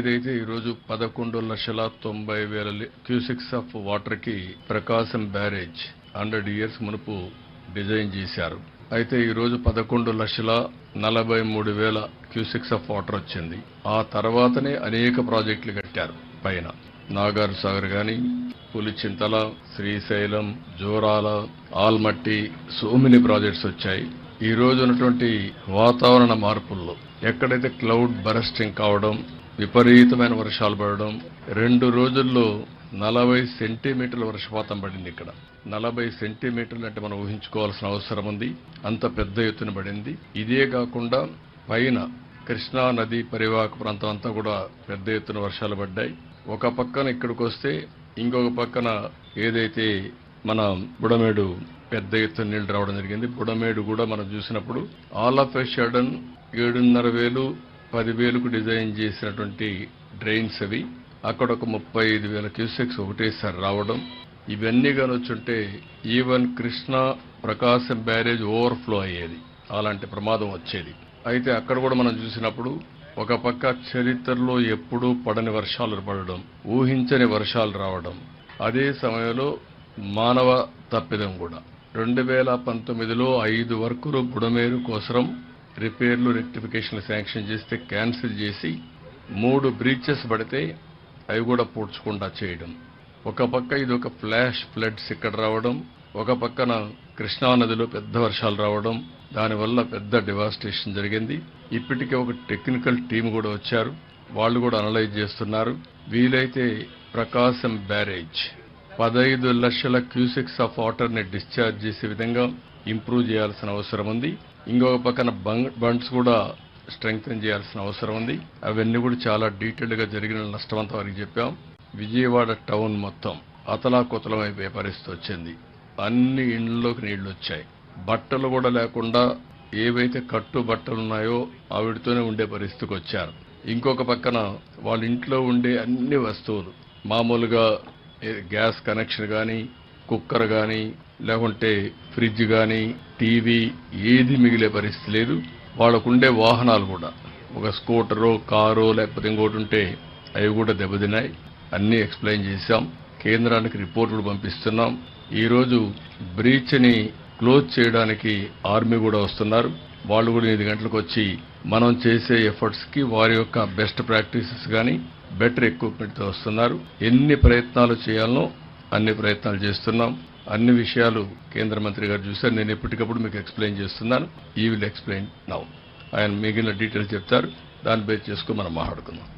ఏదైతే ఈరోజు పదకొండు లక్షల తొంభై వేల క్యూసిక్స్ ఆఫ్ వాటర్కి ప్రకాశం బ్యారేజ్ హండ్రెడ్ ఇయర్స్ మునుపు డిజైన్ చేశారు. అయితే ఈరోజు పదకొండు లక్షల నలభై మూడు వేల క్యూసిక్స్ ఆఫ్ వాటర్ వచ్చింది. ఆ తర్వాతనే అనేక ప్రాజెక్టులు కట్టారు పైన. నాగార్ సాగర్ గాని Pulichintala Srisailam జోరాల Almatti so many projects వచ్చాయి. ఈ రోజు ఉన్నటువంటి వాతావరణ మార్పుల్లో ఎక్కడైతే క్లౌడ్ బరస్టింగ్ కావడం విపరీతమైన వర్షాలు పడడం. రెండు రోజుల్లో నలభై సెంటీమీటర్ల వర్షపాతం పడింది ఇక్కడ. నలభై సెంటీమీటర్లు అంటే మనం ఊహించుకోవాల్సిన అవసరం ఉంది. అంత పెద్ద ఎత్తున పడింది. ఇదే కాకుండా పైన కృష్ణా నది పరివాహక ప్రాంతం అంతా కూడా పెద్ద ఎత్తున వర్షాలు పడ్డాయి. ఒక పక్కన ఇక్కడికి వస్తే ఇంకొక పక్కన ఏదైతే మన బుడమేడు పెద్ద ఎత్తున నీళ్ళు రావడం జరిగింది. బుడమేడు కూడా మనం చూసినప్పుడు ఆల్ ఆఫ్ ఎ షడన్ ఏడున్నర వేలు పదివేలకు డిజైన్ చేసినటువంటి డ్రైన్స్ అవి. అక్కడ ఒక ముప్పై ఐదు వేల క్యూసెక్స్ ఒకటేసారి రావడం. ఇవన్నీ కానొచ్చుంటే even Krishna Prakasam barrage overflow అయ్యేది. అలాంటి ప్రమాదం వచ్చేది. అయితే అక్కడ కూడా మనం చూసినప్పుడు ఒక పక్క చరిత్రలో ఎప్పుడూ పడని వర్షాలు పడడం ఊహించని వర్షాలు రావడం. అదే సమయంలో మానవ తప్పిదం కూడా. రెండు వేల పంతొమ్మిదిలో ఐదు వర్కులు బుడమేరు కోసరం రిపేర్లు రెక్టిఫికేషన్లు శాంక్షన్ చేస్తే క్యాన్సిల్ చేసి మూడు బ్రీచెస్ పడితే అవి కూడా పూడ్చకుండా చేయడం. ఒక పక్క ఇది ఒక ఫ్లాష్ ఫ్లడ్స్ ఇక్కడ రావడం ఒక పక్కన కృష్ణా నదిలో పెద్ద వర్షాలు రావడం దానివల్ల పెద్ద డివాస్టేషన్ జరిగింది. ఇప్పటికే ఒక టెక్నికల్ టీం కూడా వచ్చారు. వాళ్ళు కూడా అనలైజ్ చేస్తున్నారు. వీలైతే ప్రకాశం బ్యారేజ్ పదహైదు లక్షల క్యూసెక్స్ ఆఫ్ వాటర్ని డిశ్చార్జ్ చేసే విధంగా ఇంప్రూవ్ చేయాల్సిన అవసరం ఉంది. ఇంకొక పక్కన బండ్స్ కూడా స్ట్రెంగ్తన్ చేయాల్సిన అవసరం ఉంది. అవన్నీ కూడా చాలా డీటెయిల్డ్గా జరిగిన నష్టం అంతా వారికి చెప్పాం. విజయవాడ టౌన్ మొత్తం అతలాకుతలం అయిపోయే పరిస్థితి వచ్చింది. అన్ని ఇండ్లలోకి నీళ్ళు వచ్చాయి. బట్టలు కూడా లేకుండా ఏవైతే కట్టు బట్టలు ఉన్నాయో ఆవిడతోనే ఉండే పరిస్థితికి వచ్చారు. ఇంకొక పక్కన వాళ్ళ ఇంట్లో ఉండే అన్ని వస్తువులు మామూలుగా గ్యాస్ కనెక్షన్ కానీ కుక్కర్ కానీ లేకుంటే ఫ్రిడ్జ్ కానీ టీవీ ఏది మిగిలే పరిస్థితి లేదు. వాళ్ళకుండే వాహనాలు కూడా. ఒక స్కూటరో కారో లేకపోతే ఇంకోటి ఉంటే అవి కూడా దెబ్బతిన్నాయి. అన్ని ఎక్స్ప్లెయిన్ చేశాం. కేంద్రానికి రిపోర్టులు పంపిస్తున్నాం. ఈరోజు బ్రీచ్ని క్లోజ్ చేయడానికి ఆర్మీ కూడా వస్తున్నారు. వాళ్ళు కూడా ఎనిమిది గంటలకు వచ్చి మనం చేసే ఎఫర్ట్స్కి వారి యొక్క బెస్ట్ ప్రాక్టీసెస్ కానీ బెటర్ ఎక్విప్మెంట్తో వస్తున్నారు. ఎన్ని ప్రయత్నాలు చేయాలనో అన్ని ప్రయత్నాలు చేస్తున్నాం. అన్ని విషయాలు కేంద్ర మంత్రి గారు చూశారు. నేను ఎప్పటికప్పుడు మీకు ఎక్స్ప్లెయిన్ చేస్తున్నాను. ఈ విల్ ఎక్స్ప్లెయిన్ నౌ ఆయన మిగిలిన డీటెయిల్స్ చెప్తారు. దాన్ని బేస్ చేసుకుని మనం మాట్లాడుకుందాం.